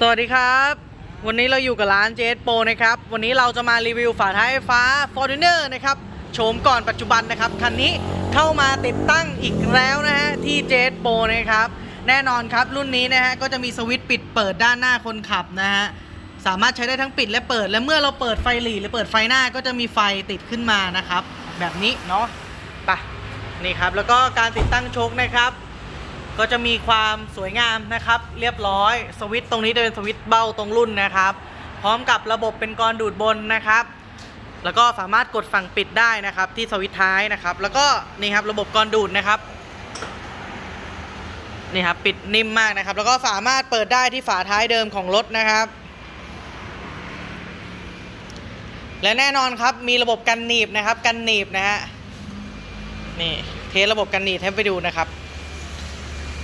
สวัสดีครับ วันนี้เราอยู่กับร้านเจสโปนะครับ วันนี้เราจะมารีวิวฝาท้ายฟ้า Fortuner นะครับโฉมก่อนปัจจุบันนะครับ คันนี้เข้ามาติดตั้งอีกแล้วนะฮะ ที่เจสโปนะครับ แน่นอนครับรุ่นนี้นะฮะ ก็จะมีสวิตช์ปิดเปิดด้านหน้าคนขับนะฮะ สามารถใช้ได้ทั้งปิดและเปิด และเมื่อเราเปิดไฟหลีหรือเปิดไฟหน้าก็จะมีไฟติดขึ้นมานะครับ แบบนี้เนาะไปะนี่ครับแล้วก็การติดตั้งโชคนะครับ ก็จะมีความสวยงามนะครับ เรียบร้อยสวิตช์ตรงนี้จะเป็นสวิตช์เบ้าตรงรุ่นนะครับ พร้อมกับระบบเป็นกรดูดบนนะครับ แล้วก็สามารถกดฝั่งปิดได้นะครับ ที่สวิตช์ท้ายนะครับ แล้วก็นี่ครับระบบกรดูดนะครับนี่ครับปิดนิ่มมากนะครับ แล้วก็สามารถเปิดได้ที่ฝาท้ายเดิมของรถนะครับ และแน่นอนครับมีระบบกันหนีบนะครับ กันหนีบนะฮะนี่เทสระบบกันหนีบให้ไปดูนะครับ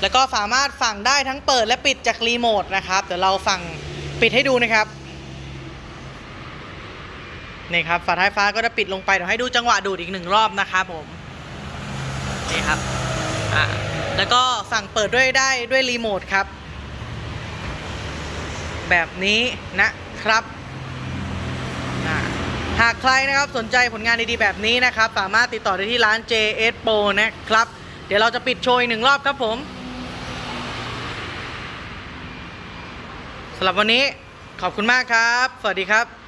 แล้วก็สามารถฝั่งได้ทั้งเปิดและปิดจากรีโมทนะครับ เดี๋ยวเราฝั่งปิดให้ดูนะครับนี่ครับฝาท้ายฟ้าก็จะปิดลงไปเดี๋ยวให้ดูจังหวะดูดอีกหนึ่งรอบนะครับผมนี่ครับอ่าแล้วก็สั่งเปิดด้วยได้ด้วยรีโมทครับ แบบนี้นะครับหากใครนะครับสนใจผลงานดีๆแบบนี้นะครับ สามารถติดต่อได้ที่ร้าน JS Pro นะครับ เดี๋ยวเราจะปิดโชว์อีกหนึ่งรอบครับผมำหรับวันนี้ขอบคุณมากครับ สวัสดีครับ